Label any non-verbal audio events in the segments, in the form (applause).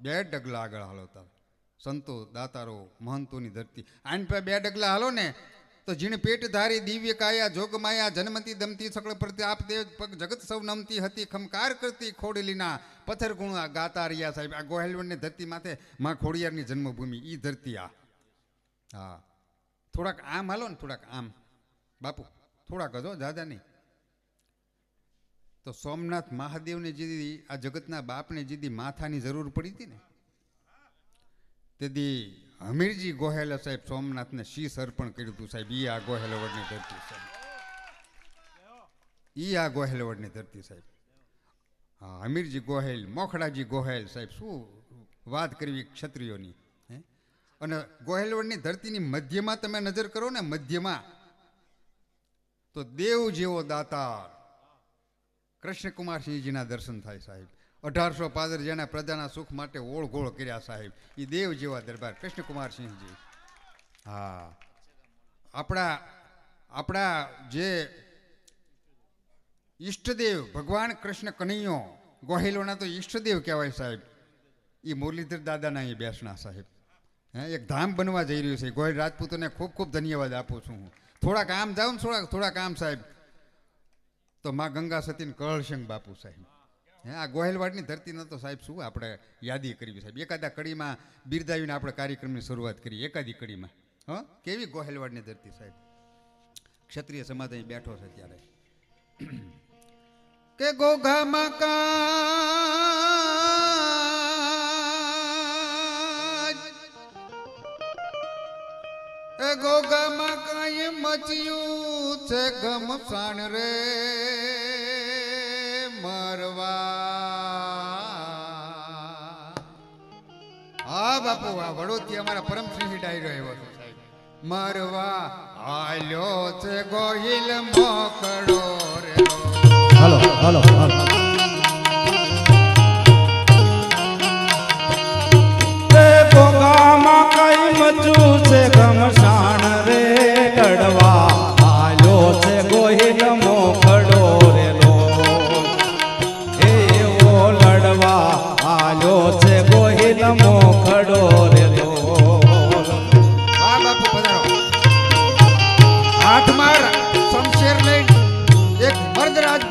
બે ડગલા આગળ હાલો તમે. સંતો, દાતારો, મહંતોની ધરતી. આન પર બે ડગલા હાલો ને, તો જીણ પેટ ધારી દિવ્ય કાયા, જોગ માયા, જન્મતી દમતી, સકળ પ્રત્યે આપ દેવ પગ જગત સૌ નમતી હતી, ખમકાર કરતી, ખોડલીના પથ્થર ગુણ ગાતા રહ્યા સાહેબ. આ ગોહેલવણની ધરતી માથે માં ખોડિયારની જન્મભૂમિ, ઈ ધરતી આ. હા. થોડાક આમ હાલો ને, થોડાક આમ. બાપુ, થોડાક હજો દાદા નહીં. તો સોમનાથ મહાદેવને જે દી આ જગતના બાપને જે માથાની જરૂર પડી હતી ને? તેથી હમીરજી ગોહેલ સાહેબ સોમનાથને શીશ અર્પણ કર્યું હતું સાહેબ? ઈ આ ગોહેલવડની ધરતી સાહેબ. ઈ આ ગોહેલવડની ધરતી સાહેબ. હા, હમીરજી ગોહેલ, મોખડાજી ગોહેલ સાહેબ, શું વાત કરવી ક્ષત્રિયોની, હે? અને ગોહેલવડની ધરતીની મધ્યમાં તમે નજર કરો ને, મધ્યમાં, તો દેવ જેવો દાતાર કૃષ્ણકુમારસિંહજીના દર્શન થાય સાહેબ. અઢારસો પાદર જેના પ્રજાના સુખ માટે ઓળઘોળ કર્યા સાહેબ. એ દેવ જેવા દરબાર. કૃષ્ણકુમારસિંહજી. હા. આપણા આપણા જે ઈષ્ટદેવ, ભગવાન કૃષ્ણ કનૈયો, ગોહિલોના તો ઈષ્ટદેવ કહેવાય સાહેબ. એ મુરલીધર દાદાના અહીં બેસણા સાહેબ. હે, એક ધામ બનવા જઈ રહ્યું છે. ગોહિલ રાજપૂતોને ખૂબ ખૂબ ધન્યવાદ આપું છું હું. થોડાક આમ જાઉં થોડાક થોડાક આમ સાહેબ. તો માં ગંગા સતીન કળશંગ બાપુ સાહેબ. હે, આ ગોહેલવાડની ધરતીનો તો સાહેબ, શું આપણે યાદી કરવી સાહેબ? એકાદા કડીમાં બિરદાવીને આપણે કાર્યક્રમની શરૂઆત કરી એકાદી કડીમાં. હ, કેવી ગોહેલવાડની ધરતી સાહેબ? ક્ષત્રિય સમાજ અહીં બેઠો છે ત્યારે. કે ગોગા મકા એ ગોગામાં કાંઈ મચ્યું છે ગમસાણ રે મરવા. હા બાપુ આ વડોદથી અમારા પરમસિંહ ડાયરો આવ્યો છે સાહેબ. મરવા હાલ્યો છે ગોહિલ મોકડો રે. હાલો હાલો હાલો. ભોગામાં કઈ મચું છે ઘમસાણ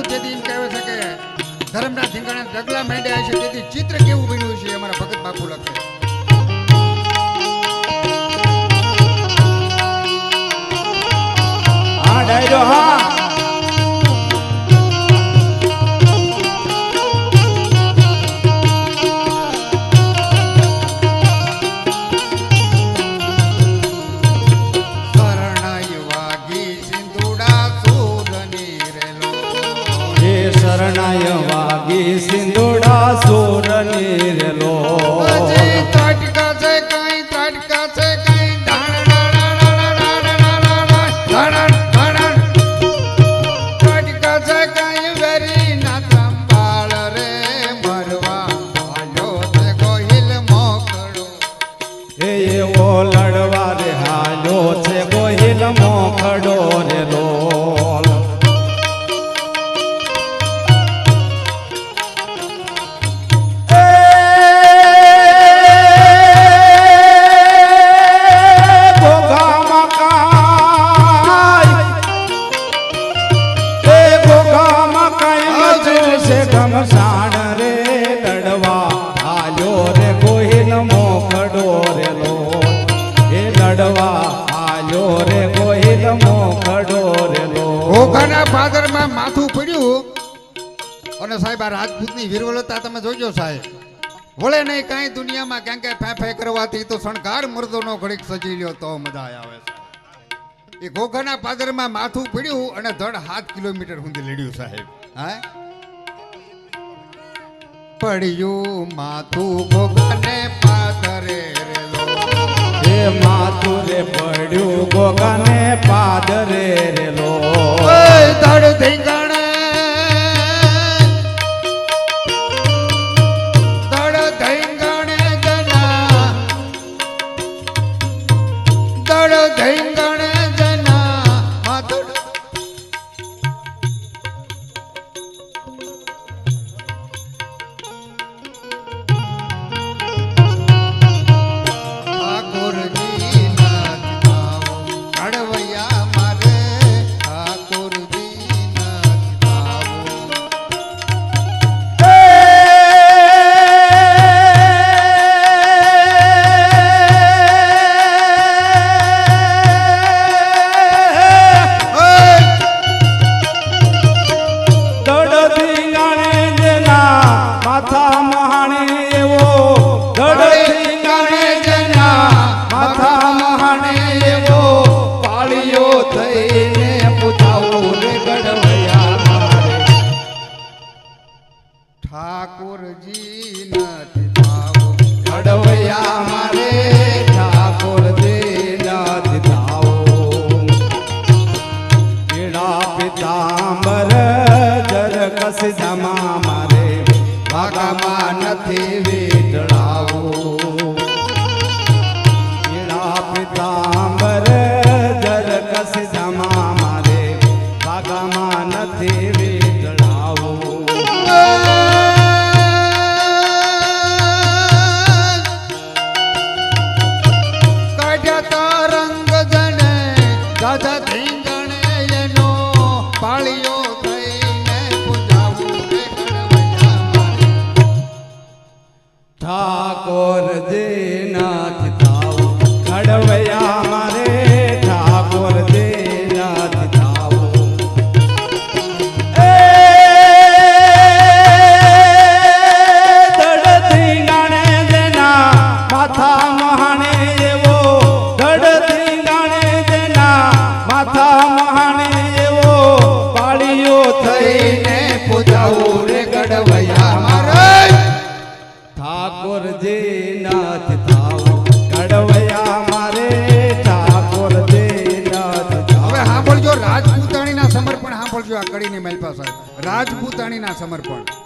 મર્દ જેથી એમ છે કે ધર્મના ધીંગાણા ડગલા માંડ્યા છે, તેથી ચિત્ર કેવું બન્યું છે અમારા ભગત બાપુ લખે. ડાયરો, હા. સોર ગોહિલ મોખડો રે લો. એ લડવા હાલ્યો રે ગોહિલ મોખડો રે લો. ઘોઘાના પાદરમાં માથું પડ્યું. અને સાહેબ, આ રાજપૂતની વિરવલતા તમે જોજો સાહેબ. વળે નહીં કાંઈ દુનિયામાં ક્યાં ક્યાં ફે ફે કરવાથી તો શણગાર મુર્દોનો ઘડીક સજી લ્યો તો મજા આવે છે એ ઘોઘાના પાદરમાં માથું પીડ્યું અને ધડ સાત કિલોમીટર સુધી લડ્યું સાહેબ. હા? પડ્યું માથું ઘોઘાને પાદરે રેલો. એ માથું રે પડ્યું ગોગાને પાદરે રેલો. ધડ ધીંગાણે સમર્પણ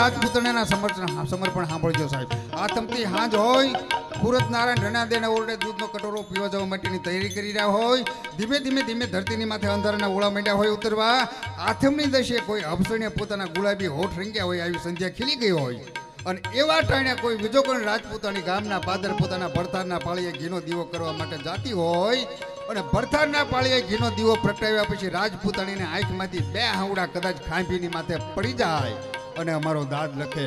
હવે સમર્થન સમર્પણ સમર્પણ સાંભળજો સાહેબ. આ તમતી હાંજ હોય, સુરત નારાયણ રણાદેને ઓરડે દૂધનો કટોરો પીવા જવા માટેની તૈયારી કરી રહ્યા હોય, ધીમે ધીમે ધીમે ધરતીની માથે અંધારાના ઓળા માંડ્યા હોય ઉતરવા, આથમની દશે કોઈ અપસણીએ પોતાના ગુલાબી હોઠ રંગ્યા હોય આવી સંધ્યા ખીલી ગઈ હોય. અને એવા ટાણે કોઈ બીજો કોઈ રાજપૂતાની ગામના પાદર પોતાના ભરથારના પાળીએ ઘીનો દીવો કરવા માટે જાતી હોય અને ભરથારના પાળીએ ઘીનો દીવો પ્રગટાવ્યા પછી રાજપૂતાણીને આંખમાંથી બે હાવડા કદાચ ખાંભીની માથે પડી જાય. અને અમારો દાદ લખે.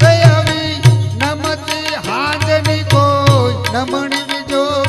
"એ આવી નમતી હાજની કોઈ નમણી બીજો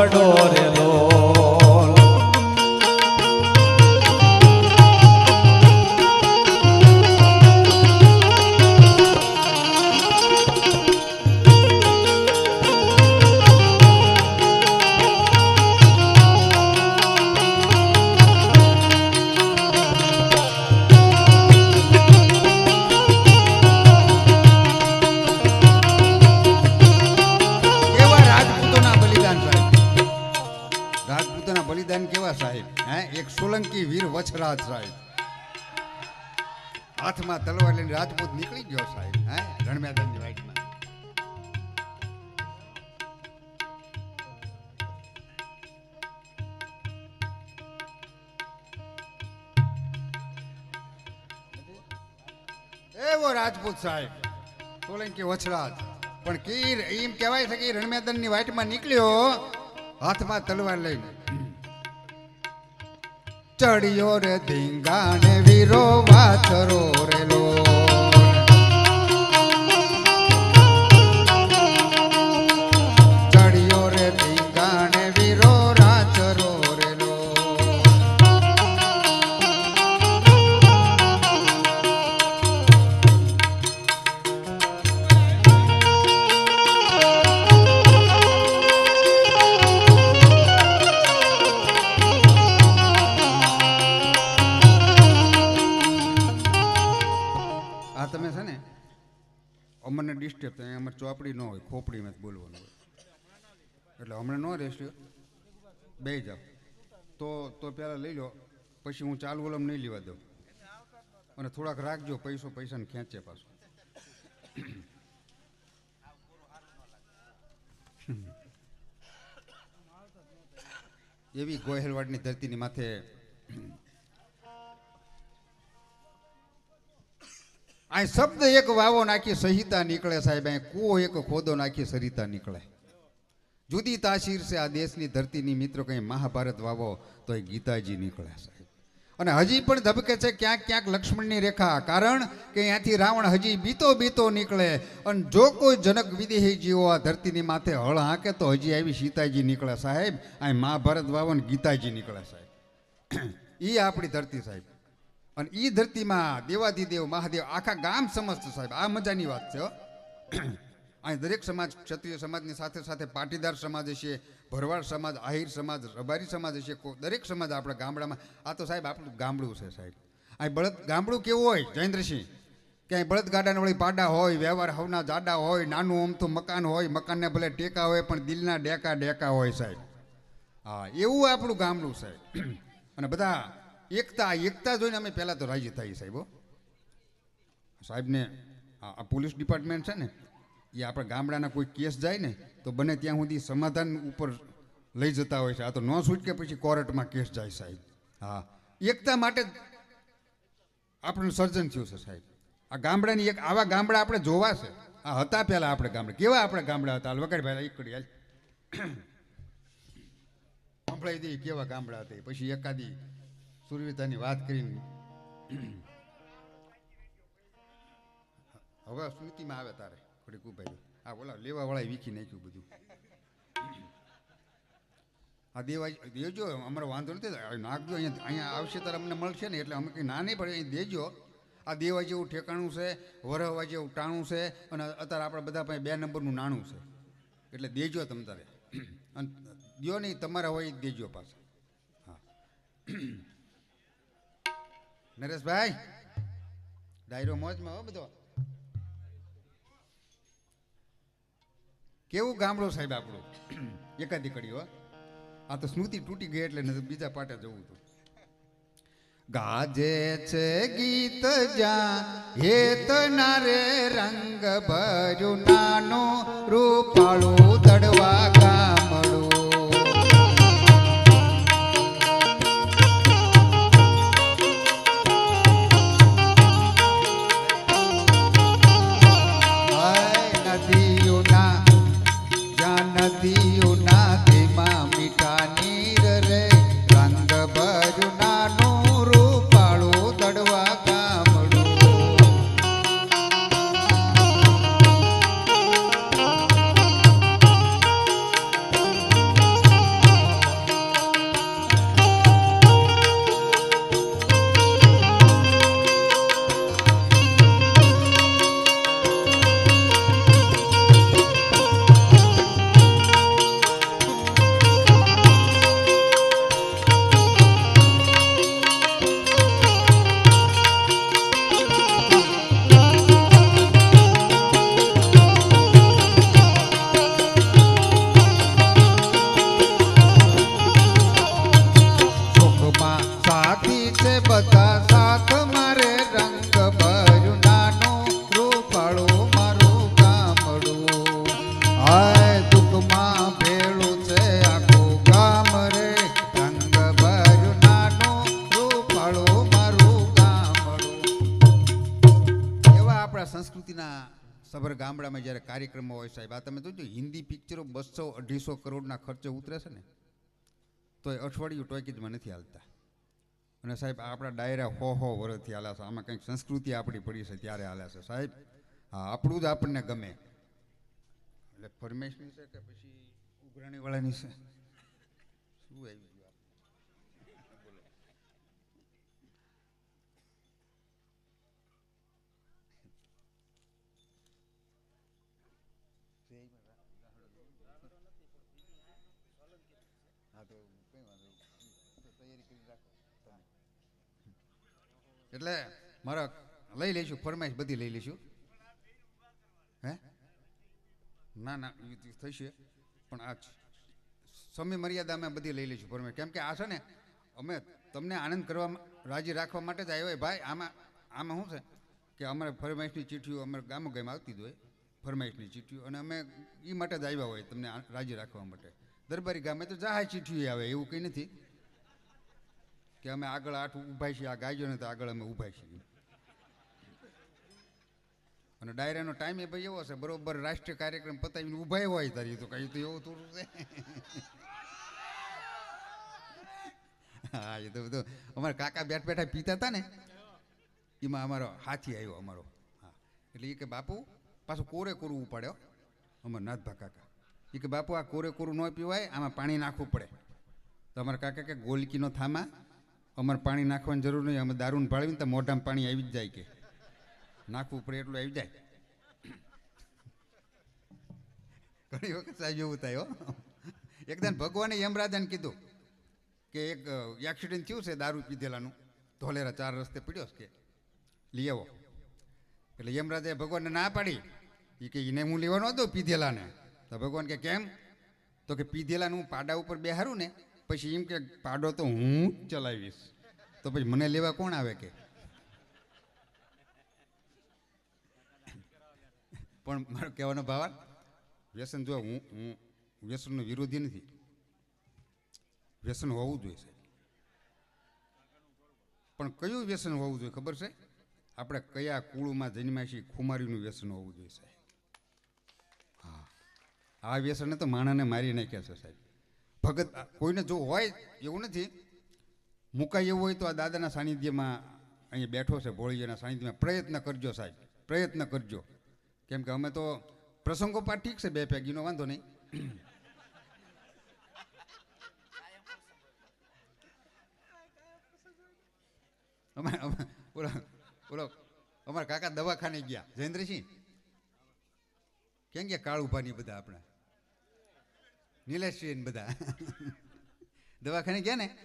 મોકડો વછરાજ સાહેબ. હાથમાં તલવાર લઈને રાજપૂત નીકળી ગયો સાહેબ, હે? રણમેદાનની વાઇટમાં એવો રાજપૂત સાહેબ. સોલંકી વછરાજ. પણ કીર એમ કહેવાય છે કે રણમેદાનની વાઈટમાં નીકળ્યો, હાથમાં તલવાર લઈને. ચડિયો રે ધીંગાણે વીરો વાછરો રેલો ચોપડી ન હોય ખોપડીમાં જ બોલવાનું હોય. એટલે હમણાં ન રહેશે બે જાઓ તો તો પહેલાં લઈ લો, પછી હું ચાલુ ઓલમ નહીં લેવા દઉં. અને થોડાક રાખજો, પૈસો પૈસાને ખેંચે પાછો. એવી ગોહેલવાડની ધરતીની માથે આ શબ્દ એક વાવો નાખી સહિતા નીકળે સાહેબ, અહીં કૂવો એક ખોદો નાખી સરિતા નીકળે. જુદી તાસીર છે આ દેશની ધરતીની, મિત્રો, કંઈ મહાભારત વાવો તો એ ગીતાજી નીકળે સાહેબ. અને હજી પણ ધબકે છે ક્યાંક ક્યાંક લક્ષ્મણની રેખા, કારણ કે અહીંયાથી રાવણ હજી બીતો બીતો નીકળે. અને જો કોઈ જનક વિદેહી જીવો આ ધરતીની માથે હળ હાંકે તો હજી આવી સીતાજી નીકળે સાહેબ. અહીં મહાભારત વાવો ને ગીતાજી નીકળે સાહેબ. (clears throat) એ આપણી ધરતી સાહેબ. અને એ ધરતીમાં દેવાધિદેવ મહાદેવ, આખા ગામ સમજતું સાહેબ, આ મજાની વાત છે. અહીં દરેક સમાજ, ક્ષત્રિય સમાજની સાથે સાથે પાટીદાર સમાજ હશે, ભરવાડ સમાજ, આહિર સમાજ, રબારી સમાજ હશે દરેક સમાજ આપણા ગામડામાં, આ તો સાહેબ આપણું ગામડું છે સાહેબ. અહીં બળદ, ગામડું કેવું હોય, જયેન્દ્રસિંહ? ક્યાંય અહીં બળદ ગાડાને વળી પાડા હોય, વ્યવહાર હવના જાડા હોય, નાનું અમથું મકાન હોય, મકાનને ભલે ટેકા હોય, પણ દિલના ડેકા ડેકા હોય સાહેબ. હા, એવું આપણું ગામડું સાહેબ અને બધા એકતા એકતા જોઈને અમે પહેલાં તો રાજી થઈ સાહેબ. સાહેબને આ પોલીસ ડિપાર્ટમેન્ટ છે ને, એ આપણા ગામડાના કોઈ કેસ જાય ને, તો બને ત્યાં સુધી સમાધાન ઉપર લઈ જતા હોય છે. આ તો ન સૂચકે પછી કોર્ટમાં કેસ જાય સાહેબ. હા. એકતા માટે આપણું સર્જન થયું છે સાહેબ. આ ગામડાની એક આવા ગામડા આપણે જોવા છે. આ હતા પહેલાં આપણે ગામડા. કેવા આપણે ગામડા હતા? વગાડ ભાઈ, એક હાલ. (coughs) સંભળાઈ દઈએ કેવા ગામડા હતા પછી એકાદી સુરવીતાની વાત કરીને. (clears throat) હવે સ્મૃતિમાં આવે તારે થોડીક ઉભાઈ આ બોલા લેવાવાળા વીખી નાખ્યું બધું. આ દેવા દેજો, અમારો વાંધો નથી નાખજો, અહીંયા અહીંયા આવશે ત્યારે અમને મળશે ને, એટલે અમે કંઈ ના નહીં પડે અહીં દેજો. આ દેવા જેવું ઠેકાણું છે, વરહવા જેવું ટાણું છે, અને અત્યારે આપણા બધા પાસે બે નંબરનું નાણું છે. એટલે દેજો તમ તારે. (clears throat) અને દો નહીં, તમારા હોય દેજો પાછા. હા. નરેશભાઈ, ડાયરો મોજમાં હો બધો. કેવું ગામડું સાહેબ આપણું? એકાદી કડી હો. આ તો સ્મૃતિ તૂટી ગઈ એટલે બીજા પાટે જવું હતું. ગાજે છે ગીત જા, હેત નારે રંગ ભર્યું નાનું રૂપાળું દડવા ગામડું સબર ગામડામાં જ્યારે કાર્યક્રમો હોય સાહેબ, આ તમે જોજો, હિન્દી પિક્ચરો બસો અઢીસો કરોડના ખર્ચે ઉતરે છે ને, તો એ અઠવાડિયું ટોકીજમાં નથી હાલતા. અને સાહેબ, આપણા ડાયરા હો હો વર્ષથી હાલ્યા છે, આમાં કંઈક સંસ્કૃતિ આપણી પડી છે, ત્યારે હાલ્યા છે. સાહેબ, હા, આપણું જ આપણને ગમે. એટલે ફરમેશની છે કે પછી ઉઘરાણીવાળાની છે? શું આવી ગયું આ? હા તો કંઈ વાંધો નહીં. તો તૈયારી કરી રાખો તમે. એટલે મારા લઈ લઈશું, ફરમાઈશ બધી લઈ લઈશું. ના ના તો થશે, પણ આ સમય મર્યાદા અમે બધી લઈ લઈશું ફરમાઈશ. કેમ કે આ છે ને, અમે તમને આનંદ કરવા રાજી રાખવા માટે જ આવ્યો ભાઈ, આમાં આમાં શું છે કે અમારે ફરમાઈશની ચીઠીઓ અમારે ગામો ગામ આવતી જ હોય, ફરમાઈશની ચીઠીઓ અને અમે એ માટે જ આવ્યા હોય તમને રાજી રાખવા માટે. દરબારી ગામે તો જાહેર ચીઠીઓ આવે, એવું કંઈ નથી. કે અમે આગળ આઠ ઊભા છીએ, આ ગાયો ને તો આગળ અમે ઊભા છીએ. અને ડાયરાનો ટાઈમ એ ભાઈ એવો છે, બરોબર રાષ્ટ્રીય કાર્યક્રમ પતાવીને ઊભા હોય તારી તો કઈ તો એવું થોડું છે. હા, એ તો બધું. અમારા કાકા બેઠ બેઠા પીતા હતા ને, એમાં અમારો હાથી આવ્યો અમારો. હા. એટલે એ કે, બાપુ, પાછું કોરે કોરું ઉપાડ્યો અમારા નાથભા કાકા. એ કે, બાપુ, આ કોરે કોરું ન પીવાય, આમાં પાણી નાખવું પડે. તો અમારા કાકા કે, ગોલકીનો થામા અમારે પાણી નાખવાની જરૂર નહીં, અમે દારૂને ભાળવીને તો મોઢામાં પાણી આવી જ જાય કે. નાખવું પડે એટલું આવી જાય. ઘણી વખત સાહેબ એવું થાય હો. એકદમ ભગવાને યમરાજાને કીધું કે એક એક્સિડન્ટ થયું છે દારૂ પીધેલાનું. ધોલેરા ચાર રસ્તે પીડ્યો કે. લઈ આવો. એટલે યમરાજાએ ભગવાનને ના પાડી. એ કે એને હું લેવાનો હતો પીધેલાને. તો ભગવાન કે કેમ? તો કે પીધેલાનું પાડા ઉપર બેહારું ને પછી એમ કે, પાડો તો હું જ ચલાવીશ. તો પછી મને લેવા કોણ આવે કે? પણ મારો કહેવાનો ભાવ વ્યસન જો હું હું વ્યસનનો વિરોધી નથી. વ્યસન હોવું જોઈએ સાહેબ. પણ કયું વ્યસન હોવું જોઈએ ખબર છે? આપણે કયા કુળમાં જન્મ્યા છીએ ખુમારીનું વ્યસન હોવું જોઈએ સાહેબ. હા. આ વ્યસને તો માણસને મારી નાખ્યા છે સાહેબ. ભગત કોઈને જો હોય, એવું નથી. મુકાય એવું હોય તો આ દાદાના સાનિધ્યમાં અહીંયા બેઠો છે ભોળીજીના સાનિધ્યમાં. પ્રયત્ન કરજો સાહેબ, પ્રયત્ન કરજો. કેમ કે અમે તો પ્રસંગો પણ ઠીક છે, બે પેગીનો વાંધો નહીં. અમે અમે ઓલો ઓલો અમારા કાકા દવાખાને ગયા. જયેન્દ્રસિંહ? કેમ ગયા કાળુભાની બધા આપણા? નિલેશસિંહ ને બધા. દવાખાને ગયા ને,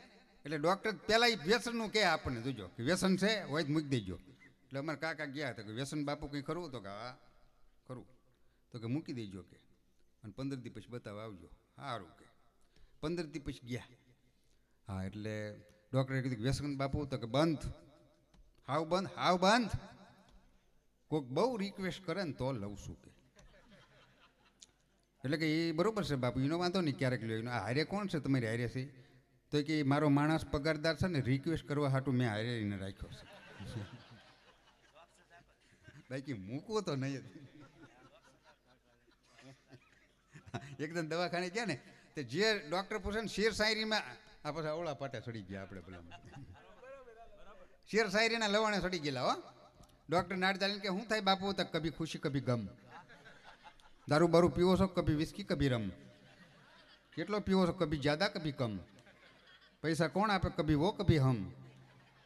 એટલે ડૉક્ટર પહેલાં એ વ્યસનનું કહે આપણને, જોજો, કે વ્યસન છે, હોય જ મૂકી દેજો. એટલે અમારા કાકા ગયા હતા, કે વ્યસન બાપુ કંઈ ખરું? તો કે, હા, ખરું. તો કે, મૂકી દેજો કે. અને પંદર દી પછી બતાવવા આવજો. સારું કે. પંદર દી પછી ગયા. હા, એટલે ડૉક્ટરે કીધું કે, વ્યસન બાપુ, તો કે, બંધ. હાવ બંધ? હાવ બંધ? કોઈક બહુ રિક્વેસ્ટ કરે ને, તો લઉં છું કે. એટલે કે એ બરાબર છે બાપુ, એનો વાંધો નહીં ક્યારેક લ્યો. એનો હારે કોણ છે તમારી હારે છે? તો કે મારો માણસ પગારદાર છે ને રિક્વેસ્ટ કરવા હાટું મેં હારે એને રાખ્યો છે. બાકી મૂકવો તો નહીં. એકદમ દવાખાને ગયા ને, તે જે ડૉક્ટર પૂછે ને, શેર શાયરીમાં, આ પાછા ઓળા પાટા ચડી ગયા આપણે પેલા શેર શાયરીના લવાણે ચડી ગયેલા હો. ડૉક્ટર નાડ ચાલીને કે શું થાય બાપુ તો કભી ખુશી, કભી ગમ? દારૂ બારૂ પીવો છો કભી વિસ્કી કભી રમ કેટલો પીવો છો કભી જ્યાદા કભી કમ? પૈસા કોણ આપે કભી વો કભી હમ?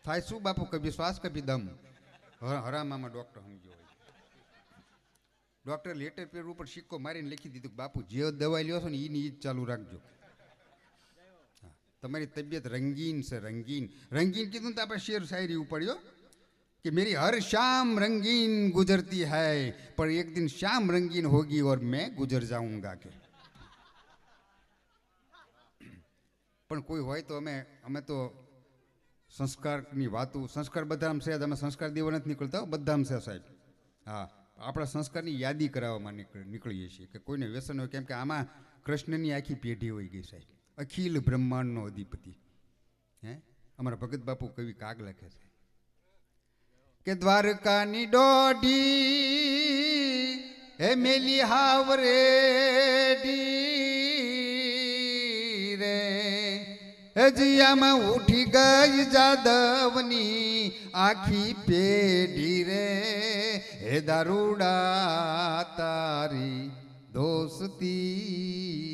થાય શું બાપુ કભી શ્વાસ કભી દમ? હ- હરામામાં ડૉક્ટર સમજ્યો હોય. ડૉક્ટર લેટર પેર ઉપર સિક્કો મારીને લખી દીધું કે બાપુ જે દવા લ્યો છો ને એની ઈ જ ચાલુ રાખજો. હા, તમારી તબિયત રંગીન છે રંગીન. રંગીન કીધું ને તો આપણે શેર શાયરી ઉપાડ્યો कि मेरी हर शाम रंगीन गुजरती है पर एक दिन शाम रंगीन होगी और मैं गुजर जाऊंगा के પણ કોઈ હોય તો અમે અમે તો સંસ્કારની વાતો સંસ્કાર બધામાં છે જ અમે સંસ્કાર દેવા નથી નીકળતા હો, બધામાં છે સાહેબ હા આપણા સંસ્કારની યાદી કરાવવામાં નીકળ નીકળીએ છીએ કે કોઈને વ્યસન હોય કેમ કે આમાં કૃષ્ણની આખી પેઢી હોઈ ગઈ સાહેબ અખિલ બ્રહ્માંડનો અધિપતિ હે અમારા ભગત બાપુ કવિ કાગ લખે છે કે દ્વારકાની દોઢી, હે મેલી હાવરે રે. હજિયામાં ઉઠી ગઈ જાદવની આખી પેઢી રે. હે દારૂડા તારી દોસ્તી